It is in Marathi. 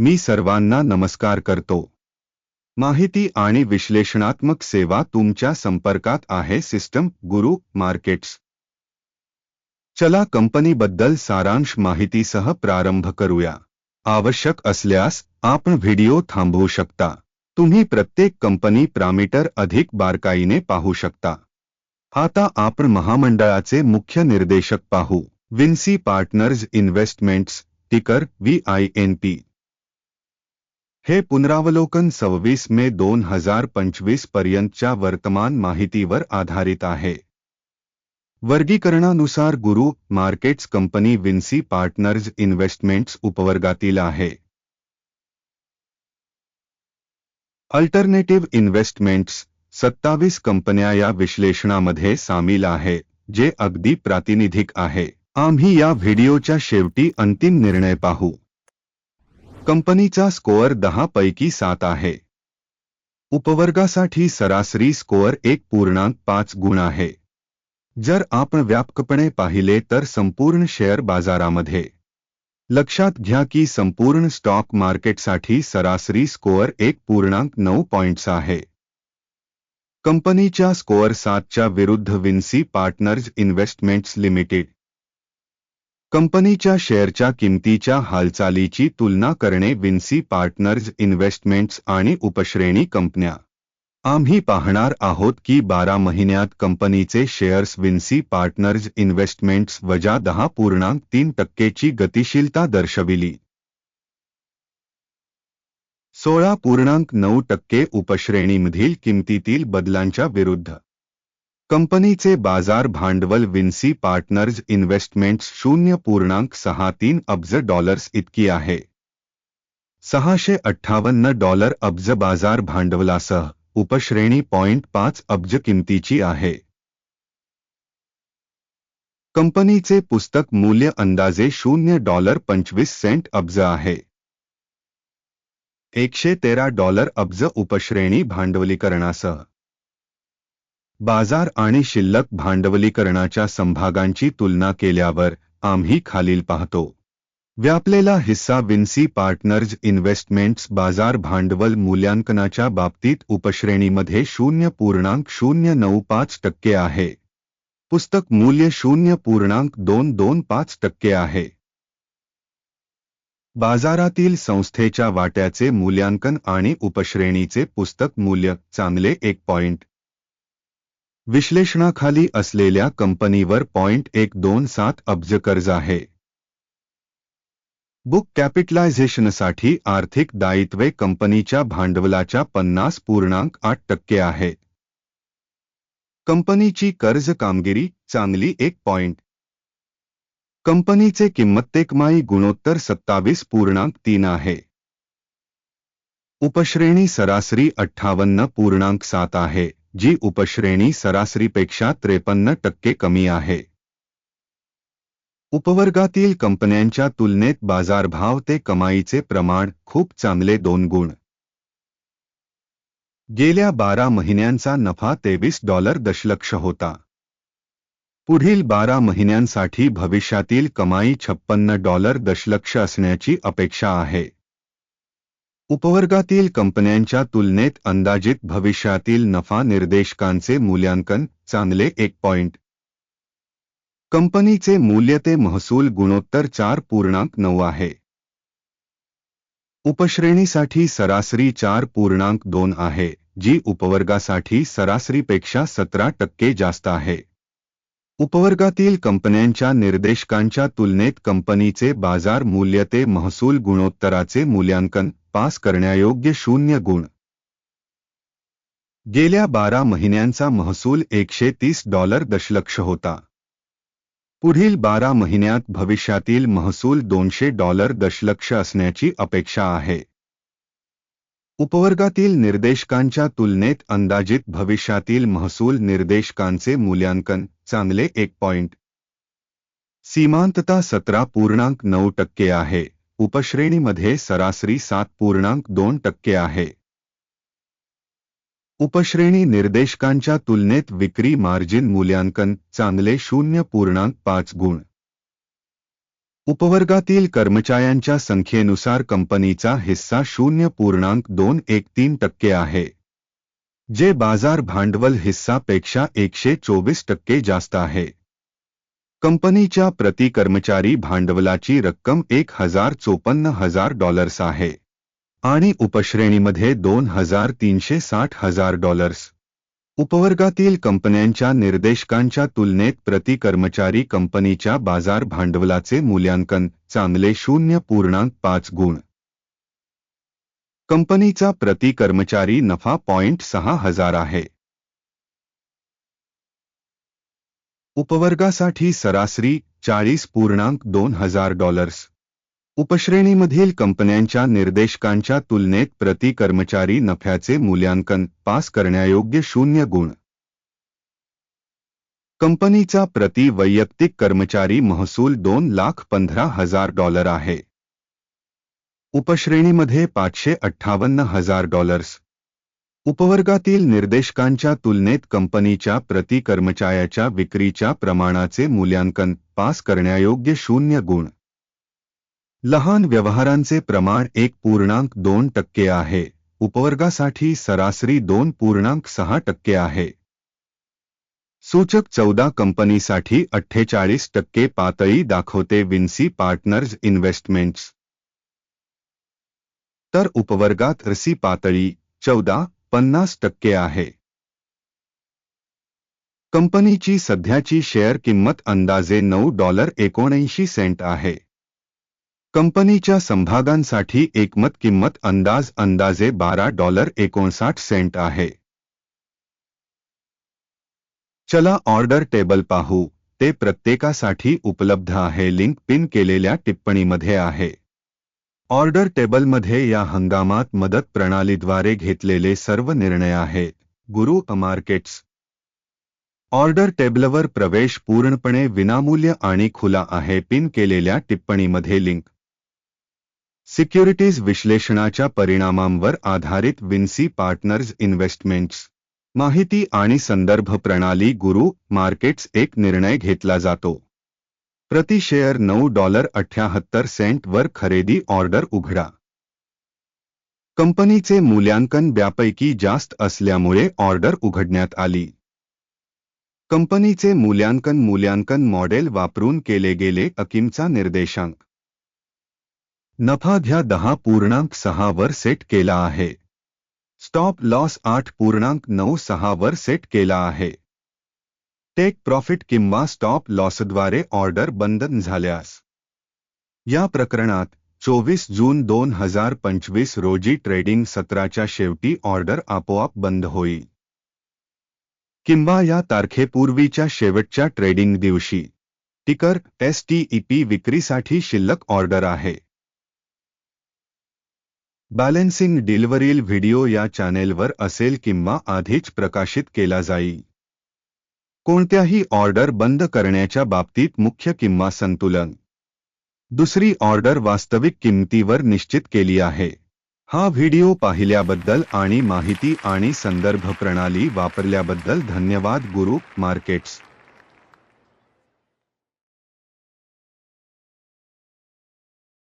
मी सर्वांना नमस्कार करतो. माहिती आणि विश्लेषणात्मक सेवा तुमच्या संपर्कात आहे सिस्टम, गुरु, मार्केट्स. चला कंपनीबद्दल सारांश माहितीसह प्रारंभ करूया. आवश्यक असल्यास आपण व्हिडिओ थांबवू शकता. तुम्ही प्रत्येक कंपनी प्रामीटर अधिक बारकाईने पाहू शकता. आता आपण महामंडळाचे मुख्य निर्देशक पाहू. Vinci partners investments, ticker V I N P. हे पुनरावलोकन सव्वीस मे दोन हजार पंचवीस पर्यंतच्या वर्तमान माहितीवर आधारित आहे. वर्गीकरणानुसार गुरु markets company Vinci partners investments उपवर्गातील आहे. अल्टरनेटिव्ह इन्व्हेस्टमेंट्स सत्तावीस कंपन्या या विश्लेषणामध्ये सामील आहे जे अगदी प्रातिनिधिक आहे. आम्ही या व्हिडिओच्या शेवटी अंतिम निर्णय पाहू. कंपनीचा स्कोअर दहा पैकी सात आहे. उपवर्गासाठी सरासरी स्कोअर एक पूर्णांक पाच गुण आहे. जर आपण व्यापकपणे पाहिले तर संपूर्ण शेअर बाजारामध्ये. लक्षात घ्या की संपूर्ण स्टॉक मार्केट मार्केटसाठी सरासरी स्कोअर एक पूर्णांक नऊ पॉइंट्स आहे. कंपनीच्या स्कोअर सातच्या विरुद्ध विन्सी पार्टनर्स इन्व्हेस्टमेंट्स लिमिटेड. कंपनीच्या शेअरच्या किमतीच्या हालचालीची तुलना करणे विन्सी पार्टनर्स इन्व्हेस्टमेंट्स आणि उपश्रेणी कंपन्या. आम्ही पाहणार आहोत की बारा महिन्यात कंपनीचे शेअर्स विन्सी पार्टनर्स इन्व्हेस्टमेंट्स वजा दहा पूर्णांक तीन टक्केची गतिशीलता दर्शविली. सोळा पूर्णांक नऊ टक्के उपश्रेणीमधील किमतीतील बदलांच्या विरुद्ध कंपनीचे बाजार भांडवल विन्सी पार्टनर्स इन्व्हेस्टमेंट्स शून्य पूर्णांक सहा तीन अब्ज डॉलर्स इतकी आहे. सहाशे अठ्ठावन्न डॉलर अब्ज बाजार भांडवलासह उपश्रेणी पॉइंट पाच अब्ज किमतीची आहे. कंपनीचे पुस्तक मूल्य अंदाजे शून्य डॉलर पंचवीस सेंट अब्ज आहे. एकशे तेरा डॉलर अब्ज उपश्रेणी भांडवलीकरणासह बाजार आणि शिल्लक भांडवलीकरणाच्या संभागांची तुलना केल्यावर आम्ही खालील पाहतो. व्यापलेला हिस्सा विन्सी पार्टनर्स इन्व्हेस्टमेंट्स बाजार भांडवल मूल्यांकनाच्या बाबतीत उपश्रेणीमध्ये शून्य पूर्णांक शून्य नऊ पाच टक्के आहे. पुस्तक मूल्य शून्य पूर्णांक दोन दोन पाच टक्के आहे. बाजारातील संस्थेच्या वाट्याचे मूल्यांकन आणि उपश्रेणीचे पुस्तक मूल्य चांगले एक पॉइंट विश्लेषणाखाली असलेल्या कंपनीवर पॉइंट एक दोन सात अब्ज कर्ज आहे. बुक कॅपिटलायझेशनसाठी आर्थिक दायित्वे कंपनीच्या भांडवलाच्या पन्नास पूर्णांक आठ टक्के आहे. कंपनीची कर्ज कामगिरी चांगली एक पॉइंट. कंपनीचे किंमत्तेकमाई गुणोत्तर सत्तावीस पूर्णांक तीन आहे. उपश्रेणी सरासरी अठ्ठावन्न पूर्णांक सात आहे. जी उपश्रेणी सरासरीपेक्षा त्रेपन्न टक्के कमी आहे. उपवर्गातील कंपन्यांच्या तुलनेत बाजारभाव ते कमाईचे प्रमाण खूप चांगले दोन गुण. गेल्या बारा महिन्यांचा नफा तेवीस डॉलर दशलक्ष होता. पुढील बारा महिन्यांसाठी भविष्यातील कमाई छप्पन्न डॉलर दशलक्ष असण्याची अपेक्षा आहे. उपवर्गातील कंपन्यांच्या तुलनेत अंदाजित भविष्यातील नफा निर्देशकांचे मूल्यांकन चांगले एक पॉइंट कंपनीचे मूल्य ते महसूल गुणोत्तर चार पूर्णांक नऊ आहे. उपश्रेणीसाठी सरासरी चार पूर्णांक दोन आहे जी उपवर्गासाठी सरासरीपेक्षा सतरा टक्के जास्त आहे. उपवर्गातील कंपन्यांच्या निर्देशकांच्या तुलनेत कंपनीचे बाजार मूल्य ते महसूल गुणोत्तराचे मूल्यांकन पास करण्यायोग्य शून्य गुण. गेल्या बारा महिन्यांचा महसूल एकशे तीस डॉलर दशलक्ष होता. पुढील बारा महिन्यात भविष्यातील महसूल दोनशे डॉलर दशलक्ष असण्याची अपेक्षा आहे. उपवर्गातील निर्देशकांच्या तुलनेत अंदाजित भविष्यातील महसूल निर्देशकांचे मूल्यांकन चांगले एक पॉइंट. सीमांतता सतरा पूर्णांक नऊ टक्के आहे. उपश्रेणीमध्ये सरासरी सात पूर्णांक दोन टक्के आहे. उपश्रेणी निर्देशकांच्या तुलनेत विक्री मार्जिन मूल्यांकन चांगले शून्य पूर्णांक पाच गुण. उपवर्गातील कर्मचाऱ्यांच्या संख्येनुसार कंपनीचा हिस्सा शून्य पूर्णांक दोन एक तीन टक्के आहे. जे बाज़ार भांडवल हिस्सापेक्षा एकशे चोवीस टक्के जास्त आहे. कंपनीच्या प्रति कर्मचारी भांडवलाची रक्कम एक हजार चोपन्न हजार डॉलर्स आहे. आणि उपश्रेणीमध्ये दोन हजार तीनशे साठ हजार डॉलर्स. उपवर्गातील कंपन्यांच्या निर्देशकांच्या तुलनेत प्रति कर्मचारी कंपनीच्या बाजार भांडवलाचे मूल्यांकन चांगले शून्य पूर्णांक पाच गुण. कंपनीचा प्रति कर्मचारी नफा पॉइंट सहा हजार आहे. उपवर्गासाठी सरासरी चाळीस पूर्णांक दोन हजार डॉलर्स. उपश्रेणीमधील कंपन्यांच्या निर्देशकांच्या तुलनेत प्रति कर्मचारी नफ्याचे मूल्यांकन पास करण्यायोग्य शून्य गुण. कंपनीचा प्रति वैयक्तिक कर्मचारी महसूल दोन लाख पंधरा हजार डॉलर आहे. उपश्रेणीमध्ये पाचशे अठ्ठावन्न हजार डॉलर्स. उपवर्गातील निर्देशकांच्या तुलनेत कंपनीच्या प्रति कर्मचाऱ्याच्या विक्रीच्या प्रमाणाचे मूल्यांकन पास करण्यायोग्य शून्य गुण. लहान व्यवहारांचे प्रमाण एक पूर्णांक दोन टक्के आहे. उपवर्गासाठी सरासरी दोन पूर्णांक सहा टक्के आहे. सूचक चौदा कंपनीसाठी अठ्ठेचाळीस टक्के पातळी दाखवते विन्सी पार्टनर्स इन्व्हेस्टमेंट्स. तर उपवर्गात रसी पातळी चौदा पन्नास टक्के आहे. कंपनीची सध्याची शेअर किंमत अंदाजे नऊ डॉलर एकोणऐंशी सेंट आहे. कंपनीच्या संभागांसाठी एकमत किंमत अंदाज अंदाजे बारा डॉलर एकोणसाठ सेंट आहे. चला ऑर्डर टेबल पाहू ते प्रत्येकासाठी उपलब्ध आहे लिंक पिन केलेल्या टिप्पणीमध्ये आहे. ऑर्डर टेबलमध्ये या हंगामात मदत प्रणालीद्वारे घेतलेले सर्व निर्णय आहेत गुरु मार्केट्स ऑर्डर टेबलवर प्रवेश पूर्णपणे विनामूल्य आणि खुला आहे पिन केलेल्या टिप्पणीमध्ये लिंक. सिक्युरिटीज विश्लेषणाच्या परिणामांवर आधारित विन्सी पार्टनर्स इन्व्हेस्टमेंट्स. माहिती आणि संदर्भ प्रणाली गुरु मार्केट्स एक निर्णय घेतला जातो. प्रति शेअर नऊ डॉलर अठ्याहत्तर सेंट वर खरेदी ऑर्डर उघडा. कंपनीचे मूल्यांकन ब्यापैकी जास्त असल्यामुळे ऑर्डर उघडण्यात आली. कंपनीचे मूल्यांकन मूल्यांकन मॉडेल वापरून केले गेले अकिमचा निर्देशांक. नफा घ्या दहा पूर्णांक सहा वर सेट केला आहे. स्टॉप लॉस आठ पूर्णांक नऊ सहावर सेट केला आहे. टेक प्रॉफिट किंवा स्टॉप लॉसद्वारे ऑर्डर बंद झाल्यास. या प्रकरणात चोवीस जून दोन हजार पंचवीस रोजी ट्रेडिंग सत्राच्या शेवटी ऑर्डर आपोआप बंद होईल. किंवा या तारखेपूर्वीच्या शेवटच्या ट्रेडिंग दिवशी. टिकर एस टी विक्रीसाठी शिल्लक ऑर्डर आहे. बॅलेन्सिंग डिलिव्हरील व्हिडिओ या चॅनेलवर असेल किंवा आधीच प्रकाशित केला जाईल. कोणत्याही ऑर्डर बंद करण्याच्या बाबतीत मुख्य किंवा संतुलन. दुसरी ऑर्डर वास्तविक किंमतीवर निश्चित केली आहे. हा व्हिडिओ पाहिल्याबद्दल आणि माहिती आणि संदर्भ प्रणाली वापरल्याबद्दल धन्यवाद गुरु मार्केट्स.